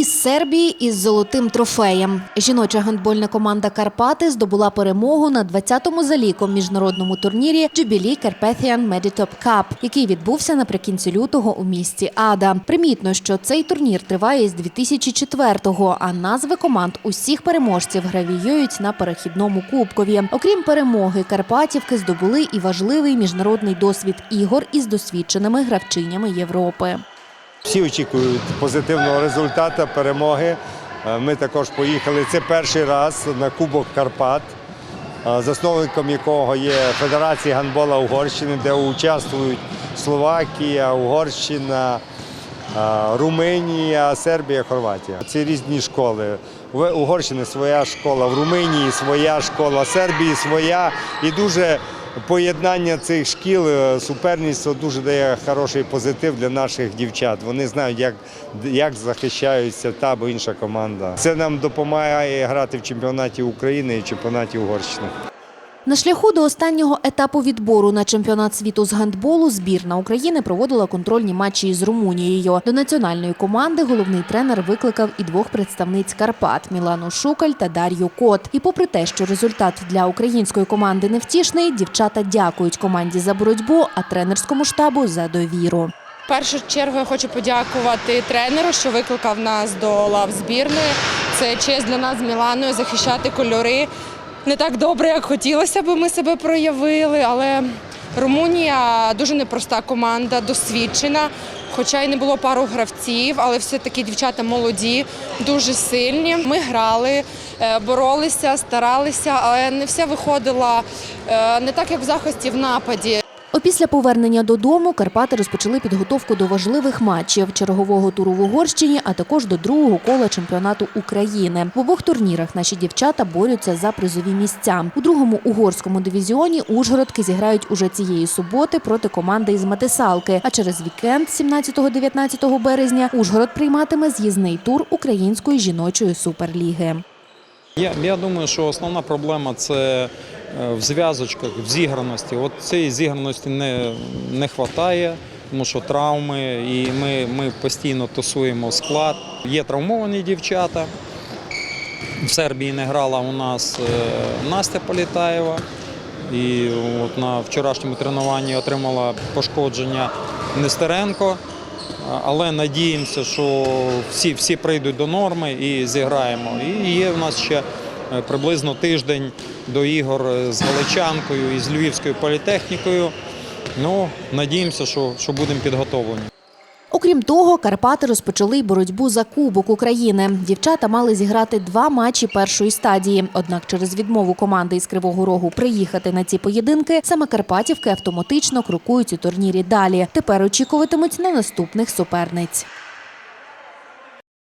Із Сербії із золотим трофеєм. Жіноча гандбольна команда Карпати здобула перемогу на 20-му за ліком міжнародному турнірі Jubilee Carpathian Meditop Cup, який відбувся наприкінці лютого у місті Ада. Примітно, що цей турнір триває з 2004-го, а назви команд усіх переможців гравіюють на перехідному кубкові. Окрім перемоги, Карпатівки здобули і важливий міжнародний досвід ігор із досвідченими гравчинями Європи. Всі очікують позитивного результату, перемоги. Е, Ми також поїхали. Це перший раз на Кубок Карпат, е, засновником якого є Федерація гандбола Угорщини, де участвують Словакія, Угорщина, е, Румунія, Сербія, Хорватія. Це різні школи. В Угорщини своя школа, в Румунії своя школа, в Сербії своя і дуже Поєднання цих шкіл, е, суперництво дуже дає хороший позитив для наших дівчат. Вони знають, як, як захищаються та або інша команда. Це нам допомагає грати в чемпіонаті України і чемпіонаті Угорщини. На шляху до останнього етапу відбору на чемпіонат світу з гандболу збірна України проводила контрольні матчі із Румунією. До національної команди головний тренер викликав і двох представниць Карпат Мілану Шукаль та Дар'ю Кот. І попри те, що результат для української команди невтішний, дівчата дякують команді за боротьбу, а тренерському штабу за довіру. В першу чергу я хочу подякувати тренеру, що викликав нас до лав збірної. Це честь для нас з Міланою захищати кольори. Не так добре, як хотілося б ми себе проявили, але Румунія дуже непроста команда, досвідчена. Хоча й не було пару гравців, але все-таки дівчата молоді, дуже сильні. Ми грали, е, боролися, старалися, але не все виходило е, не так, як в захисті в нападі. Опісля повернення додому Карпати розпочали підготовку до важливих матчів чергового туру в Угорщині, а також до другого кола чемпіонату України. В обох турнірах наші дівчата борються за призові місця. У другому угорському дивізіоні Ужгородки зіграють уже цієї суботи проти команди із Матисалки. А через вікенд, 17-19 березня, Ужгород прийматиме з'їзний тур української жіночої суперліги. Я, я думаю, що основна проблема це в зв'язочках, в зіграності. От цієї зіграності не, не вистачає, тому що травми, і ми, ми постійно тусуємо склад. Є травмовані дівчата. В Сербії не грала у нас е, Настя Політаєва. І от на вчорашньому тренуванні отримала пошкодження Нестеренко. Але надіємося, що всі, всі прийдуть до норми і зіграємо. І є в нас ще е, приблизно тиждень до ігор е, з Галичанкою і з Львівською політехнікою. Ну, надіємося, що, що будемо підготовлені. Окрім того, Карпати розпочали боротьбу за Кубок України. Дівчата мали зіграти два матчі першої стадії. Однак через відмову команди із Кривого Рогу приїхати на ці поєдинки, саме Карпатівки автоматично крокують у турнірі далі. Тепер очікуватимуть на наступних суперниць.